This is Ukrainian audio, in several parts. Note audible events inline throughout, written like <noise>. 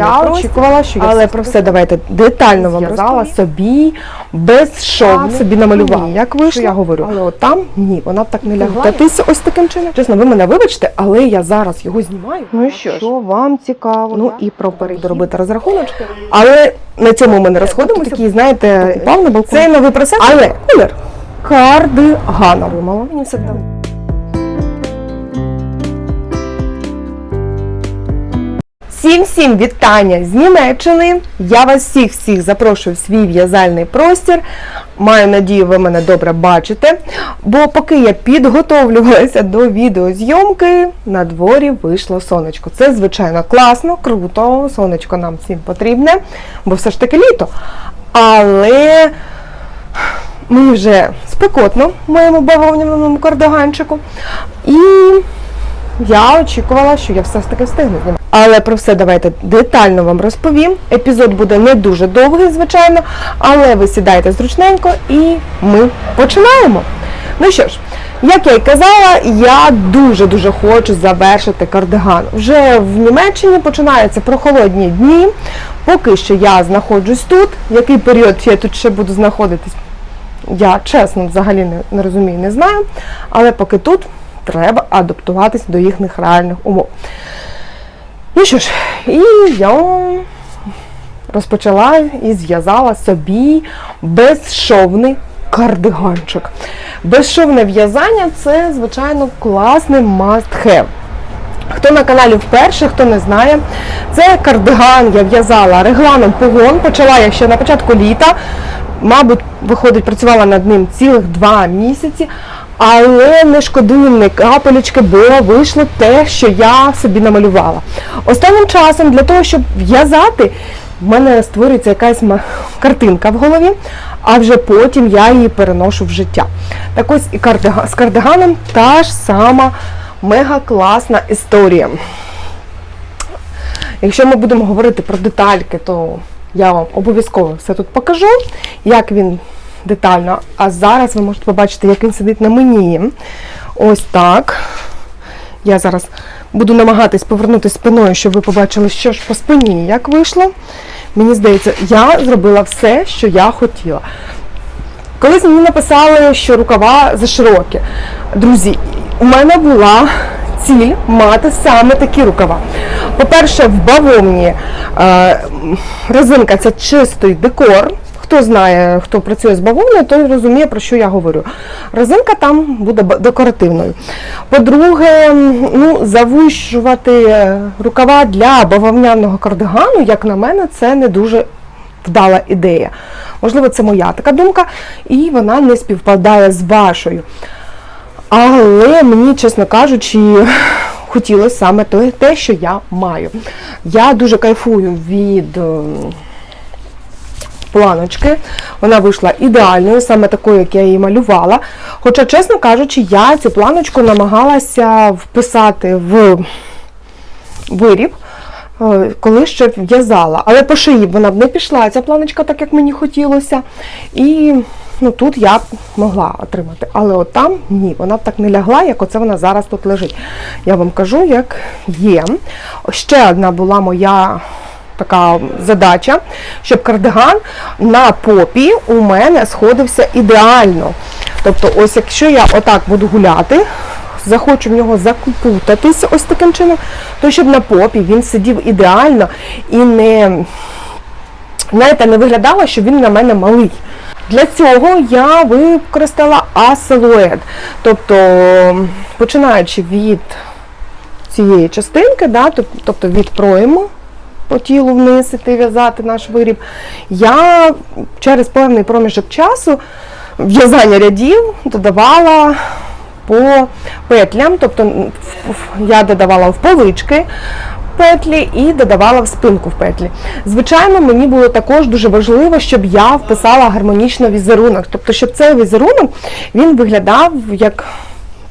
Я очікувала, що я але про все давайте детально вам розказала собі безшовно собі намалювала. Як вийшло, я говорю, але от там ні, вона б так не лягла. Татися ось таким чином. Чесно, ви мене вибачте, але я зараз його знімаю. Ну і що, що вам цікаво? Ну і про перехід робити розрахуночки. Але на цьому ми не розходимося. Такі, знаєте, упав на балкон. Це новий процес, але колір кардигана. Думала, мені все там. Всім всім вітання з Німеччини. Я вас всіх всіх запрошую в свій в'язальний простір. Маю надію, ви мене добре бачите. Бо поки я підготовлювалася до відеозйомки, на дворі вийшло сонечко. Це, звичайно, класно, круто. Сонечко нам всім потрібне, бо все ж таки літо. Але мені вже спекотно в моєму бавовняному кардиганчику. І я очікувала, що я все ж таки встигну знімати. Але про все давайте детально вам розповім. Епізод буде не дуже довгий, звичайно, але ви сідайте зручненько і ми починаємо. Ну що ж, як я й казала, я дуже-дуже хочу завершити кардиган. Вже в Німеччині починаються прохолодні дні. Поки що я знаходжусь тут. Який період я тут ще буду знаходитись? Я чесно взагалі не, розумію, не знаю. Але поки тут треба адаптуватися до їхніх реальних умов. Ну що ж, і я розпочала і зв'язала собі безшовний кардиганчик. Безшовне в'язання це, звичайно, класний must-have. Хто на каналі вперше, хто не знає, це кардиган я в'язала регланом погон. Почала я ще на початку літа. Мабуть, виходить, працювала над ним цілих два місяці. Але не шкодую ні капелечки, бо вийшло те, що я собі намалювала. Останнім часом для того, щоб в'язати, в мене створюється якась картинка в голові, а вже потім я її переношу в життя. Так ось і з кардиганом та ж сама мега класна історія. Якщо ми будемо говорити про детальки, то я вам обов'язково все тут покажу, як він детально. А зараз ви можете побачити, як він сидить на мені. Ось так. Я зараз буду намагатись повернути спиною, щоб ви побачили, що ж по спині, як вийшло. Мені здається, я зробила все, що я хотіла. Колись мені написали, що рукава заширокі. Друзі, у мене була ціль мати саме такі рукава. По-перше, в бавовні е, резинка це чистий декор. Хто знає, хто працює з бавовною, той розуміє, про що я говорю. Резинка там буде декоративною. По-друге, ну, завущувати е, рукава для бавовняного кардигану, як на мене, це не дуже вдала ідея. Можливо, це моя така думка, і вона не співпадає з вашою. Але мені, чесно кажучи, <sighs> хотілося саме те, що я маю. Я дуже кайфую від планочки. Вона вийшла ідеальною, саме такою, як я її малювала. Хоча, чесно кажучи, я цю планочку намагалася вписати в виріб, е, коли ще в'язала. Але по шиї вона б не пішла, ця планочка, так як мені хотілося. І ну, тут я б могла отримати. Але от там ні, вона б так не лягла, як оце вона зараз тут лежить. Я вам кажу, як є. Ще одна була моя така задача, щоб кардиган на попі у мене сходився ідеально. Тобто, ось якщо я отак буду гуляти, захочу в нього закупутатися ось таким чином, то щоб на попі він сидів ідеально і не, знаєте, не виглядало, що він на мене малий. Для цього я використала асилует. Тобто, починаючи від цієї частинки, да, тобто від пройму по тілу вниз іти в'язати наш виріб, я через певний проміжок часу в'язання рядів додавала по петлям, тобто я додавала в полички петлі і додавала в спинку в петлі. Звичайно, мені було також дуже важливо, щоб я вписала гармонічно візерунок, тобто, щоб цей візерунок він виглядав як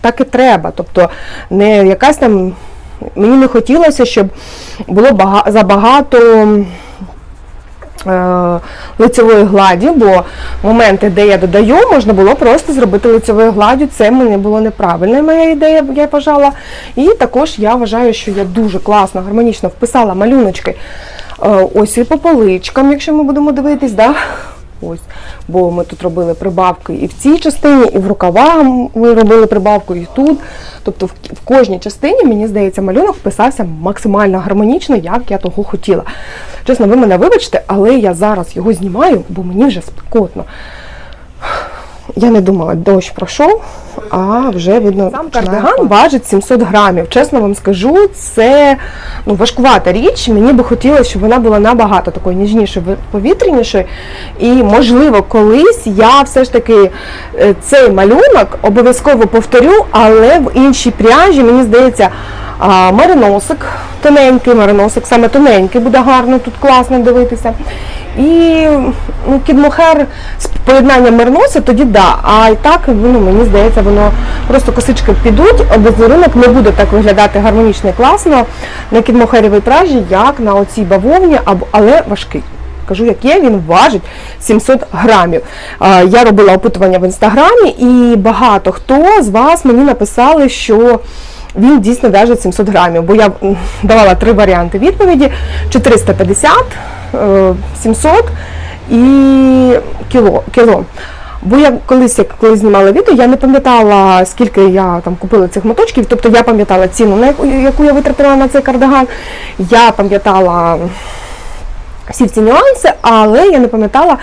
так і треба. Тобто не якась там. Мені не хотілося, щоб було бага- забагато е, лицевої гладі, бо моменти, де я додаю, можна було просто зробити лицевою гладдю. Це мені було неправильна моя ідея, я вважала. І також я вважаю, що я дуже класно, гармонічно вписала малюночки Е, Ось і по поличкам, якщо ми будемо дивитись, да? Ось, бо ми тут робили прибавки і в цій частині, і в рукавах ми робили прибавку, і тут. Тобто в, кожній частині, мені здається, малюнок писався максимально гармонічно, як я того хотіла. Чесно, ви мене вибачте, але я зараз його знімаю, бо мені вже спекотно. Я не думала, дощ пройшов, а вже видно. Сам кардиган важить 700 грамів. Чесно вам скажу, це ну, важкувата річ. Мені би хотілося, щоб вона була набагато такою ніжнішою, повітрянішою. І, можливо, колись я все ж таки е, цей малюнок обов'язково повторю, але в іншій пряжі, мені здається, а, мериносик, тоненький мериносик, саме тоненький, буде гарно тут класно дивитися. І ну, кідмохер з поєднанням мерноса, тоді да. А і так, ну, мені здається, воно просто косички підуть, візерунок не буде так виглядати гармонічно і класно на кідмохерівій пряжі, як на оцій бавовні, але важкий. Кажу, як є, він важить 700 грамів. Я робила опитування в інстаграмі, і багато хто з вас мені написали, що він дійсно в'яже 700 грамів, бо я давала три варіанти відповіді: 450, е, 700 і кіло. кіло. Бо я колись, як коли знімала відео, я не пам'ятала, скільки я там купила цих моточків. Тобто я пам'ятала ціну, на яку, яку я витратила на цей кардиган. Я пам'ятала всі ці нюанси, але я не пам'ятала,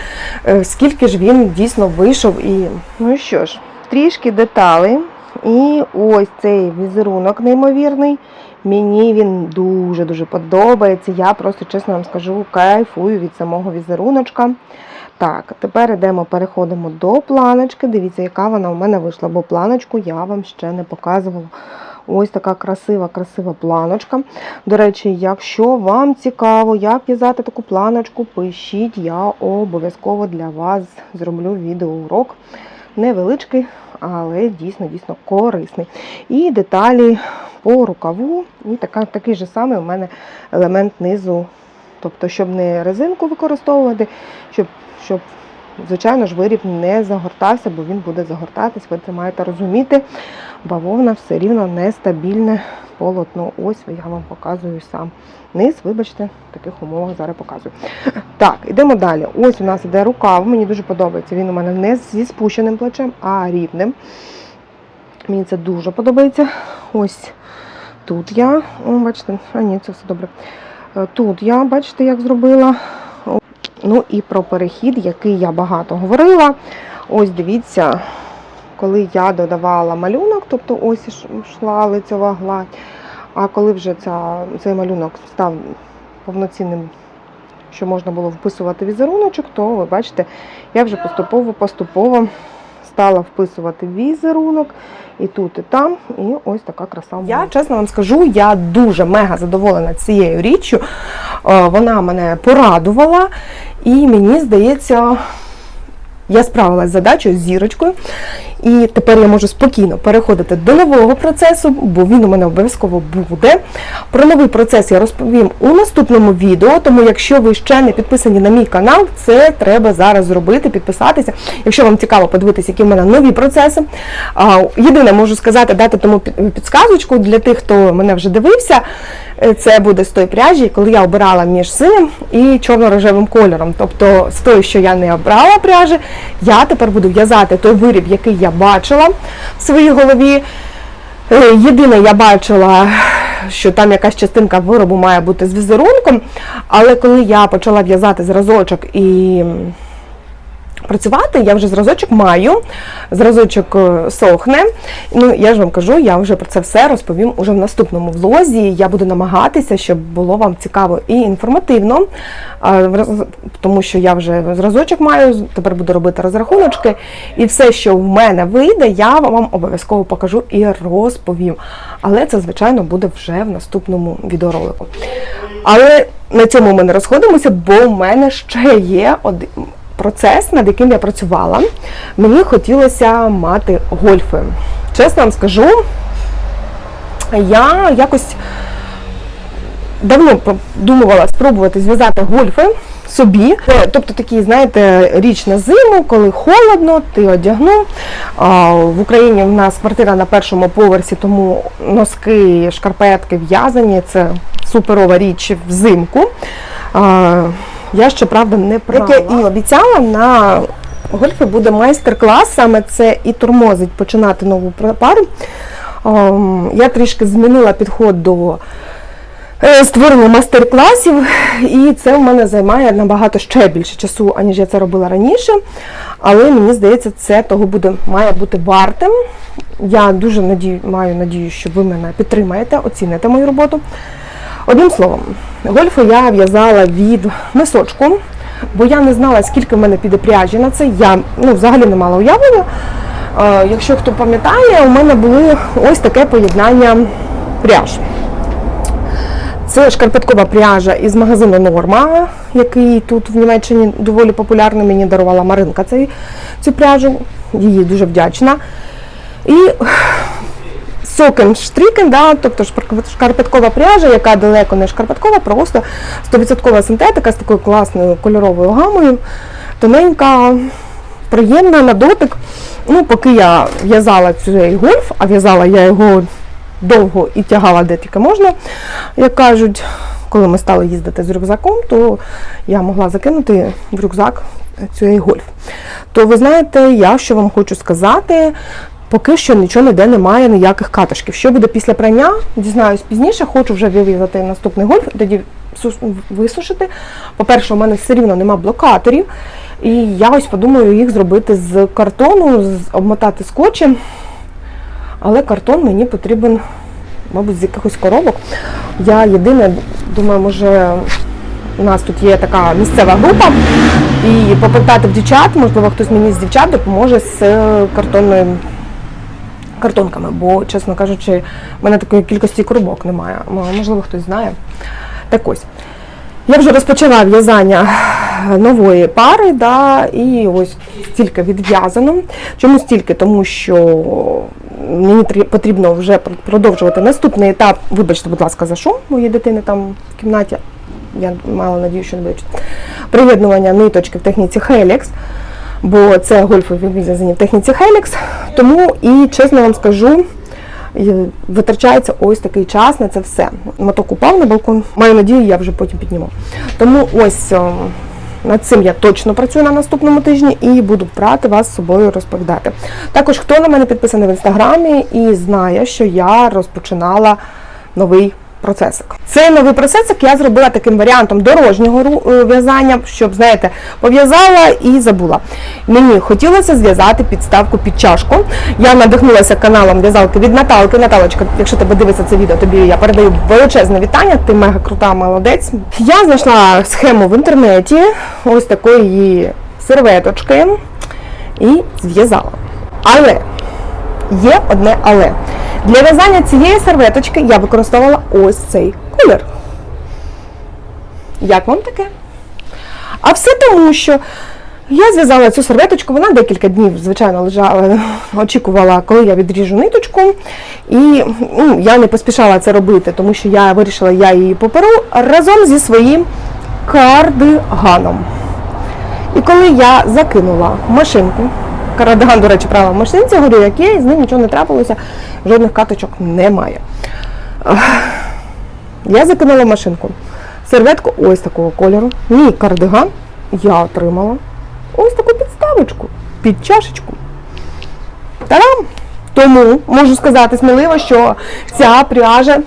е, скільки ж він дійсно вийшов. І ну що ж, трішки деталей. І ось цей візерунок неймовірний. Мені він дуже-дуже подобається. Я просто, чесно вам скажу, кайфую від самого візеруночка. Так, тепер йдемо, переходимо до планочки. Дивіться, яка вона у мене вийшла, бо планочку я вам ще не показувала. Ось така красива, красива планочка. До речі, якщо вам цікаво, як в'язати таку планочку, пишіть, я обов'язково для вас зроблю відеоурок. Невеличкий, але дійсно дійсно корисний. І деталі по рукаву. І така, такий же самий у мене елемент низу. Тобто, щоб не резинку використовувати, щоб, щоб звичайно ж, виріб не загортався, бо він буде загортатись, ви це маєте розуміти. Бавовна все рівно нестабільне полотно. Ось я вам показую сам низ, вибачте, в таких умовах зараз показую. Так, йдемо далі. Ось у нас іде рукав, мені дуже подобається. Він у мене не зі спущеним плечем, а рівним. Мені це дуже подобається. Ось тут я, о, бачите, а ні, це все добре. Е, Тут я, бачите, як зробила. Ну і про перехід, який я багато говорила. Ось дивіться, коли я додавала малюнок, тобто ось йшла лицева гладь, а коли вже ця, цей малюнок став повноцінним, що можна було вписувати візеруночок, то ви бачите, я вже поступово-поступово стала вписувати візерунок і тут, і там, і ось така краса. Я чесно вам скажу, я дуже мега задоволена цією річчю. Е, Вона мене порадувала, і мені здається, я справилась з задачею з зірочкою, і тепер я можу спокійно переходити до нового процесу, бо він у мене обов'язково буде. Про новий процес я розповім у наступному відео, тому якщо ви ще не підписані на мій канал, це треба зараз зробити, підписатися. Якщо вам цікаво подивитися, які в мене нові процеси. Єдине, можу сказати, дати тому підсказочку для тих, хто мене вже дивився. Е, Це буде з тої пряжі, коли я обирала між синім і чорно-рожевим кольором. Тобто з тої, що я не обрала пряжі, я тепер буду в'язати той виріб, який я бачила в своїй голові. Е, Єдине, я бачила, що там якась частинка виробу має бути з візерунком, але коли я почала в'язати зразочок і працювати, я вже зразочок маю, зразочок е, сохне. Ну, я ж вам кажу, я вже про це все розповім уже в наступному влозі. Я буду намагатися, щоб було вам цікаво і інформативно, тому що я вже зразочок маю, тепер буду робити розрахуночки. І все, що в мене вийде, я вам обов'язково покажу і розповім. Але це, звичайно, буде вже в наступному відеоролику. Але на цьому ми не розходимося, бо в мене ще є один процес, над яким я працювала. Мені хотілося мати гольфи. Чесно вам скажу, я якось давно думала спробувати зв'язати гольфи собі. Е, Тобто такі, знаєте, річ на зиму, коли холодно, ти одягнув. В Україні в нас квартира на першому поверсі, тому носки, шкарпетки в'язані. Це суперова річ взимку. Я ще правда не права. Як я і обіцяла, на гольфі буде майстер-клас, саме це і тормозить починати нову пару. Ем, Я трішки змінила підход до е, створення майстер-класів, і це в мене займає набагато ще більше часу, аніж я це робила раніше. Але мені здається, це того буде, має бути вартим. Я дуже надію, маю надію, що ви мене підтримаєте, оціните мою роботу. Одним словом, гольфу я в'язала від мисочку, бо я не знала, скільки в мене піде пряжі на це. Я ну, взагалі не мала уявлення. Е, якщо хто пам'ятає, у мене були ось таке поєднання пряж. Це шкарпеткова пряжа із магазину Норма, який тут в Німеччині доволі популярний. Мені дарувала Маринка цей, цю пряжу. Їй дуже вдячна. І сокен штрікен, да, тобто шкарпеткова пряжа, яка далеко не шкарпеткова, просто 100% синтетика з такою класною кольоровою гамою, тоненька, приємна на дотик. Ну, поки я в'язала цей гольф, а в'язала я його довго і тягала де тільки можна, як кажуть, коли ми стали їздити з рюкзаком, то я могла закинути в рюкзак цей гольф. То ви знаєте, я що вам хочу сказати, поки що нічого ніде немає, ніяких катишків. Що буде після прання, дізнаюсь пізніше, хочу вже вив'язати наступний гольф, тоді висушити. По-перше, у мене все рівно нема блокаторів. І я ось подумаю їх зробити з картону, з- обмотати скотчем. Але картон мені потрібен, мабуть, з якихось коробок. Я єдине, думаю, може у нас тут є така місцева група, і попитати в дівчат, можливо, хтось мені з дівчат допоможе з картонною картонками, бо, чесно кажучи, в мене такої кількості коробок немає. Можливо, хтось знає. Так ось. Я вже розпочала в'язання нової пари, да, і ось стільки відв'язано. Чому стільки? Тому що мені потрібно вже продовжувати наступний етап. Вибачте, будь ласка, за шум моєї дитини там в кімнаті. Я мала надію, що не буде. Приєднування ниточки в техніці Helix, бо це гольфові в'язані в техніці Helix. Тому і чесно вам скажу, витрачається ось такий час на це все. Моток упав на балкон. Маю надію, я вже потім підніму. Тому ось над цим я точно працюю на наступному тижні і буду брати вас з собою розповідати. Також хто на мене підписаний в інстаграмі і знає, що я розпочинала новий. Процесик. Цей новий процесик я зробила таким варіантом дорожнього е, в'язання, щоб, знаєте, пов'язала і забула. Мені хотілося зв'язати підставку під чашку. Я надихнулася каналом в'язалки від Наталки. Наталочка, якщо тебе дивиться це відео, тобі я передаю величезне вітання. Ти мега крута молодець. Я знайшла схему в інтернеті, ось такої серветочки, і зв'язала. Але є одне але. Для в'язання цієї серветочки я використовувала ось цей колір. Як вам таке? А все тому, що я зв'язала цю серветочку, вона декілька днів, звичайно, лежала, очікувала, коли я відріжу ниточку. І ну, я не поспішала це робити, тому що я вирішила, я її поперу разом зі своїм кардиганом. І коли я закинула машинку, кардиган, до речі, права в машинці, говорю, як є, з ним нічого не трапилося, жодних каточок немає. Я закинула машинку. Серветку ось такого кольору. Мій кардиган я отримала ось таку підставочку під чашечку. Та-дам! Тому можу сказати сміливо, що ця пряжа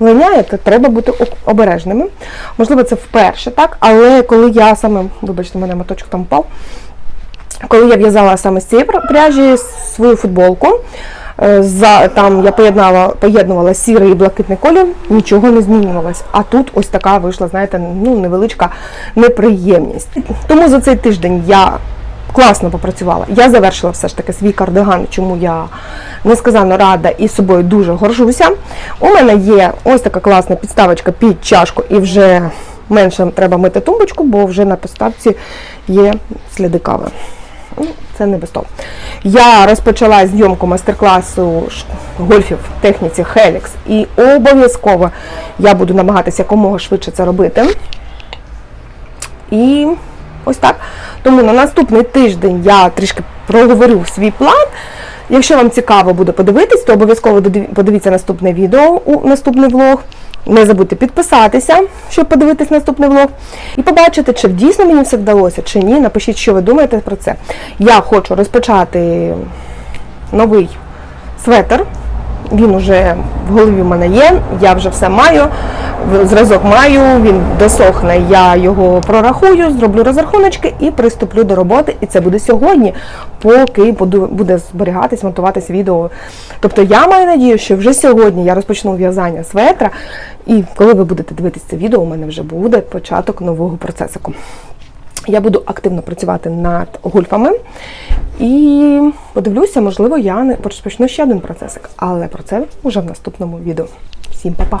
линяє, то треба бути обережними. Можливо, це вперше, так? Але коли я саме, вибачте, мене моточок там впав, коли я в'язала саме з цієї пряжі свою футболку, е, за, там я поєднала, поєднувала сірий і блакитний колір, нічого не змінювалось. А тут ось така вийшла, знаєте, ну, невеличка неприємність. Тому за цей тиждень я класно попрацювала. Я завершила все ж таки свій кардиган, чому я несказано рада і собою дуже горжуся. У мене є ось така класна підставочка під чашку і вже менше треба мити тумбочку, бо вже на підставці є сліди кави. Ну, Це не без того. Я розпочала зйомку майстер-класу гольфів в техніці Helix і обов'язково я буду намагатися якомога швидше це робити. І ось так. Тому на наступний тиждень я трішки проговорю свій план. Якщо вам цікаво буде подивитись, то обов'язково подивіться наступне відео у наступний влог. Не забудьте підписатися, щоб подивитись наступний влог. І побачити, чи дійсно мені все вдалося, чи ні. Напишіть, що ви думаєте про це. Я хочу розпочати новий светр. Він уже в голові в мене є, я вже все маю, зразок маю, він досохне, я його прорахую, зроблю розрахуночки і приступлю до роботи. І це буде сьогодні, поки буде зберігатись, монтуватись відео. Тобто я маю надію, що вже сьогодні я розпочну в'язання светра, і коли ви будете дивитися це відео, у мене вже буде початок нового процесику. Я буду активно працювати над гульфами і подивлюся, можливо, я не розпочну ще один процесик, але про це вже в наступному відео. Всім па-па!